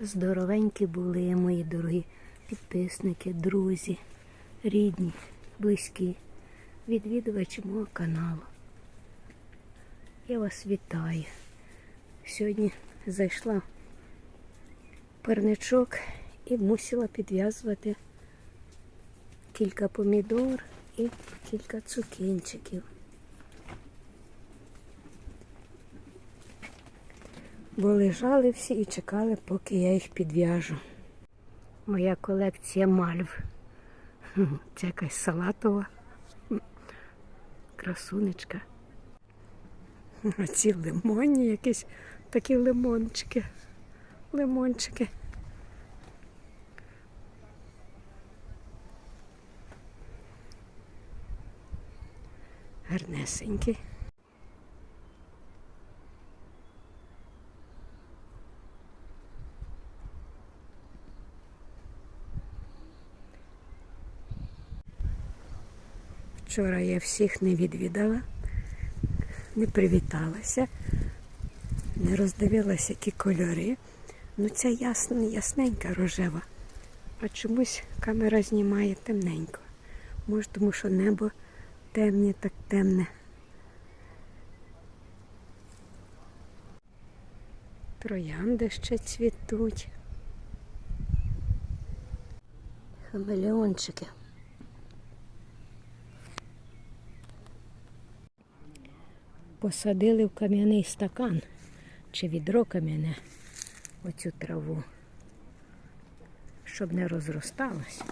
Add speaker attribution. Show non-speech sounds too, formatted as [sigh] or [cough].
Speaker 1: Здоровенькі були мої дорогі підписники, друзі, рідні, близькі, відвідувачі мого каналу. Я вас вітаю. Сьогодні зайшла в парничок і мусила підв'язувати кілька помідор і кілька цукінчиків. Бо лежали всі і чекали, поки я їх підв'яжу. Моя колекція мальв. [laughs] Це якась салатова. Красунечка. [laughs] А ці лимонні якісь такі лимончики. Лимончики. Гарнесенькі. Вчора я всіх не відвідала, не привіталася, не роздивилася, які кольори. Ну ця ясна, ясненька рожева. А чомусь камера знімає темненько. Може, тому що небо темне, так темне. Троянди ще цвітуть. Хамелеончики. Посадили в кам'яний стакан чи відро кам'яне оцю траву, щоб не розросталась.